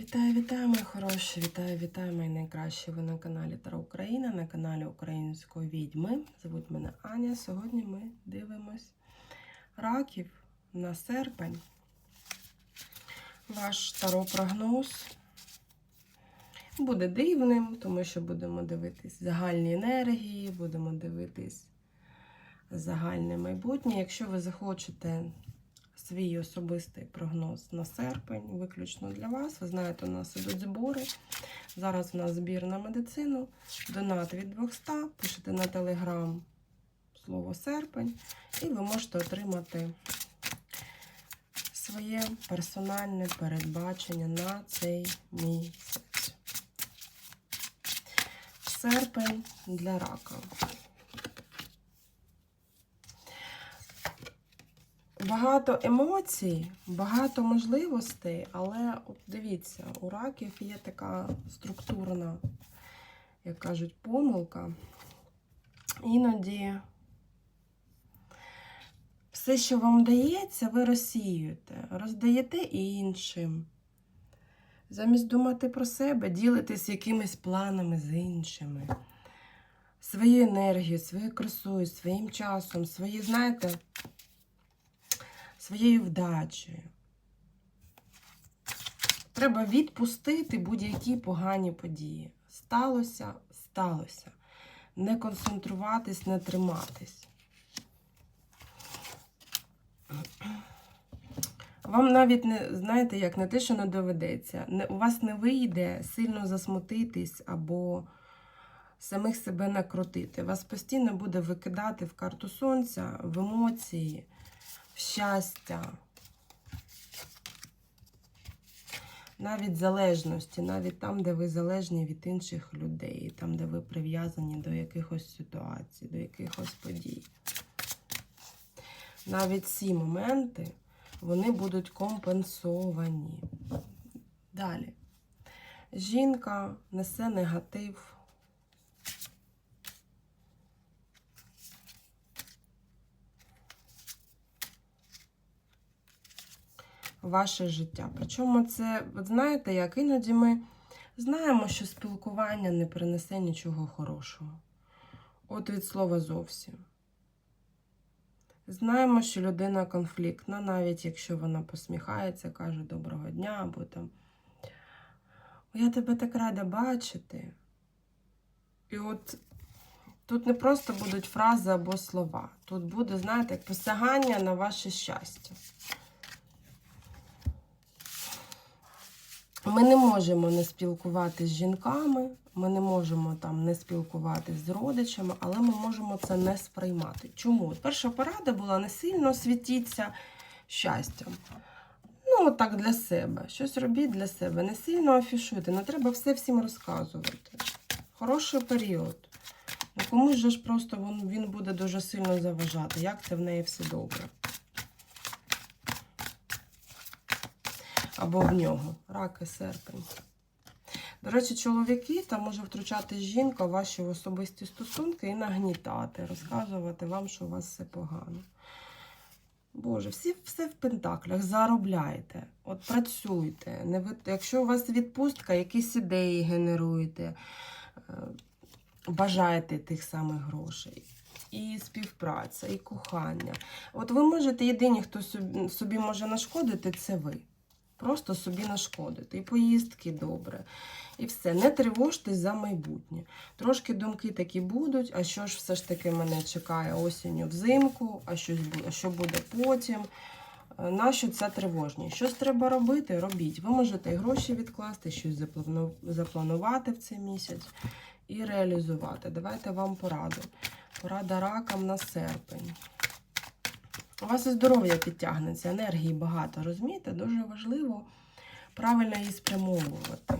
Вітаю, вітаю, мої хороші! Вітаю, вітаю, мої найкращі. Ви на каналі Тара Україна, на каналі Української відьми. Звуть мене Аня. Сьогодні ми дивимось раків на серпень. Ваш таро-прогноз буде дивним, тому що будемо дивитись загальні енергії, будемо дивитись загальне майбутнє. Якщо ви захочете свій особистий прогноз на серпень, виключно для вас. Ви знаєте, у нас ідуть збори. Зараз у нас збір на медицину. Донат від 200. Пишете на телеграм слово серпень, і ви можете отримати своє персональне передбачення на цей місяць. Серпень для рака. Багато емоцій, багато можливостей, але от дивіться, у раків є така структурна, як кажуть, помилка. Іноді все, що вам дається, ви розсіюєте, роздаєте іншим. Замість думати про себе, ділитесь якимись планами з іншими. Своєю енергією, своєю красою, своїм часом, свої, знаєте, своєю вдачею. Треба відпустити будь-які погані події. Сталося, сталося. Не концентруватись, не триматись. Вам навіть не, знаєте, як не те, що не доведеться. Не, у вас не вийде сильно засмутитись або самих себе накрутити. Вас постійно буде викидати в карту сонця, в емоції щастя, навіть залежності, навіть там, де ви залежні від інших людей, там, де ви прив'язані до якихось ситуацій, до якихось подій. Навіть ці моменти, вони будуть компенсовані. Далі. Жінка несе негатив. Ваше життя. Причому це, от знаєте, як іноді ми знаємо, що спілкування не принесе нічого хорошого. От від слова зовсім. Знаємо, що людина конфліктна, навіть якщо вона посміхається, каже доброго дня, або там я тебе так рада бачити. І от тут не просто будуть фрази або слова. Тут буде, знаєте, посягання на ваше щастя. Ми не можемо не спілкуватися з жінками, ми не можемо там не спілкуватися з родичами, але ми можемо це не сприймати. Чому? Перша порада була не сильно світіться щастям. Ну, так для себе. Щось робіть для себе. Не сильно афішуйте, не треба все всім розказувати. Хороший період. Ну, комусь же ж просто він буде дуже сильно заважати. Як це в неї все добре? Або в нього. Раки, серпень. До речі, чоловіки там може втручати жінка в ваші особисті стосунки і нагнітати, розказувати вам, що у вас все погано. Боже, всі все в пентаклях, заробляйте, от працюйте. Не ви... Якщо у вас відпустка, якісь ідеї генеруєте, е, бажаєте тих самих грошей. І співпраця, і кохання. От ви можете, єдині, хто собі може нашкодити, це ви. Просто собі нашкодити. І поїздки добре. І все. Не тривожтесь за майбутнє. Трошки думки такі будуть, а що ж все ж таки мене чекає осінню взимку, а щось буде, що буде потім. Е, Нащо це тривожність? Щось треба робити, робіть. Ви можете і гроші відкласти, щось запланувати в цей місяць і реалізувати. Давайте вам пораду. Порада ракам на серпень. У вас і здоров'я підтягнеться, енергії багато, розумієте? Дуже важливо правильно її спрямовувати.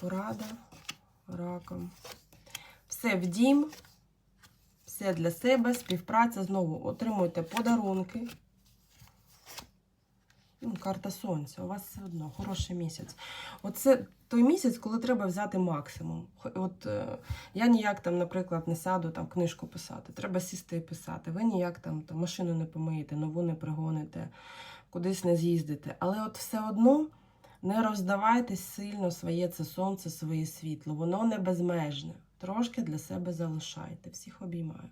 Порада раком. Все в дім, все для себе, співпраця. Знову отримуйте подарунки. Ну, Карта сонця, у вас все одно хороший місяць. Оце той місяць, коли треба взяти максимум. От е, я ніяк там, наприклад, не сяду там книжку писати. Треба сісти і писати. Ви ніяк там, там машину не помиєте, нову не пригоните. кудись не з'їздите. Але от все одно не роздавайте сильно своє це сонце, своє світло. Воно не безмежне. Трошки для себе залишайте. Всіх обіймаю.